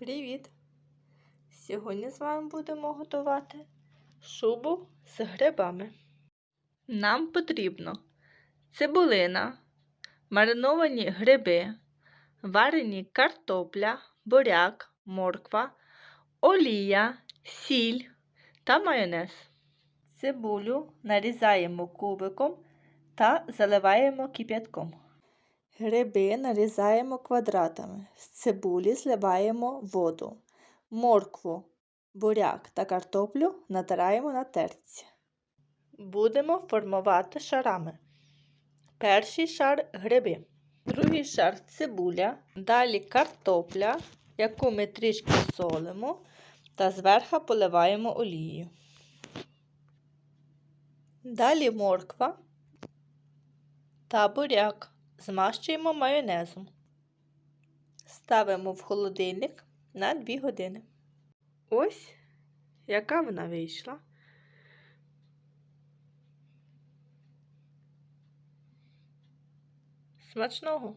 Привіт! Сьогодні з вами будемо готувати шубу з грибами. Нам потрібно цибулина, мариновані гриби, варені картопля, буряк, морква, олія, сіль та майонез. Цибулю нарізаємо кубиком та заливаємо кип'ятком. Гриби нарізаємо квадратами. З цибулі зливаємо воду. Моркву, буряк та картоплю натираємо на терці. Будемо формувати шарами. Перший шар гриби, другий шар цибуля, далі картопля, яку ми трішки солимо та зверху поливаємо олією. Далі морква та буряк змащуємо майонезом. Ставимо в холодильник на 2 години. Ось яка вона вийшла. Смачного!